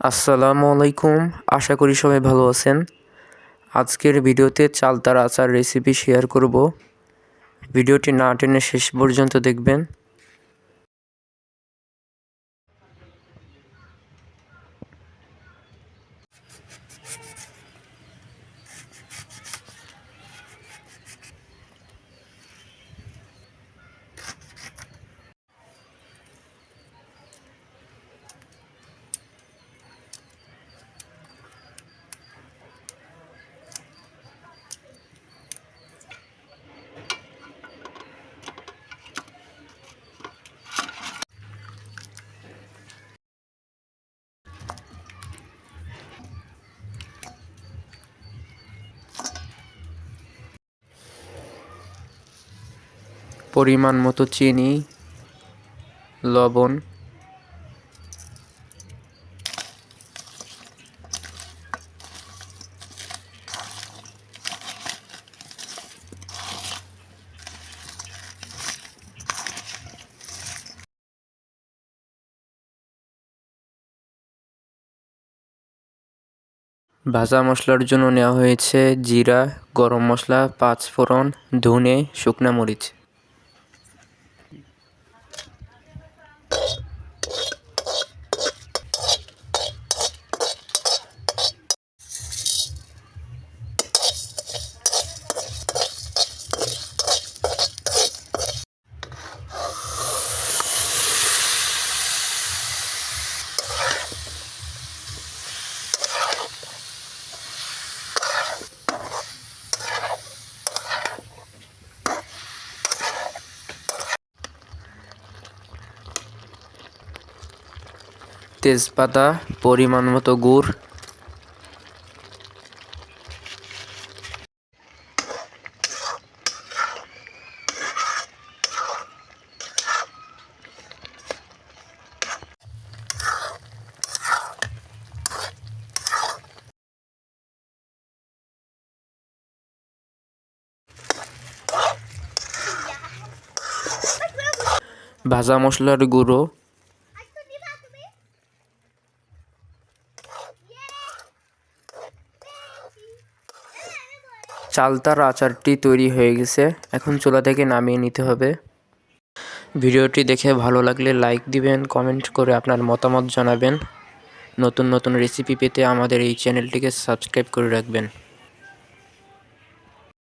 আসসালামু আলাইকুম। আশা করি সবাই ভালো আছেন। আজকের ভিডিওতে চালতার আচার রেসিপি শেয়ার করব। ভিডিওটি না টেনে শেষ পর্যন্ত দেখবেন। পরিমাণ মতো চিনি, লবণ, ভাজা মশলার জন্য নেওয়া হয়েছে জিরা, গরম মশলা পাঁচ ফোড়ন ধনে, শুকনা মরিচ। তেজপাতা পরিমাণ মতো গুড়। ভাজা মশলার গুঁড়ো চালতার আচারটি তৈরি হয়ে গেছে। এখন চুলা থেকে নামিয়ে নিতে হবে। ভিডিওটি দেখে ভালো লাগলে লাইক দিবেন, কমেন্ট করে আপনার মতামত জানাবেন। নতুন নতুন রেসিপি পেতে আমাদের এই চ্যানেলটিকে সাবস্ক্রাইব করে রাখবেন।